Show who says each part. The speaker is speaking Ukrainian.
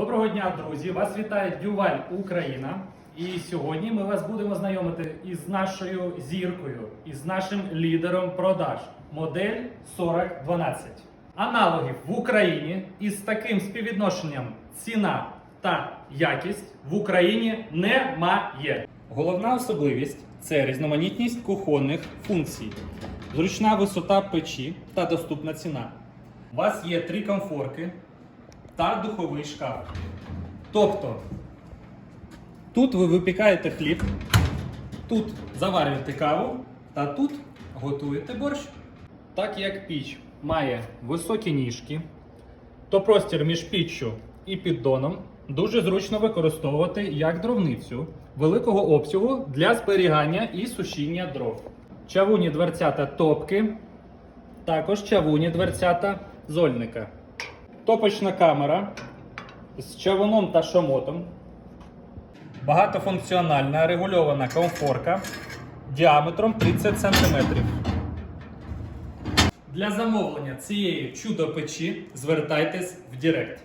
Speaker 1: Доброго дня, друзі! Вас вітає Дюваль Україна. І сьогодні ми вас будемо знайомити із нашою зіркою, із нашим лідером продаж модель 4012. Аналогів в Україні із таким співвідношенням ціна та якість в Україні немає. Головна особливість це різноманітність кухонних функцій, зручна висота печі та доступна ціна. У вас є три комфорки та духовий шкаф. Тобто тут ви випікаєте хліб, тут заварюєте каву, та тут готуєте борщ. Так як піч має високі ніжки, то простір між піччю і піддоном дуже зручно використовувати як дровницю великого обсягу для зберігання і сушіння дров. Чавуні дверцята топки, також чавуні дверцята зольника. Топочна камера з чавуном та шомотом. Багатофункціональна регульована комфорка діаметром 30 см. Для замовлення цієї чудо-печі звертайтесь в Директ.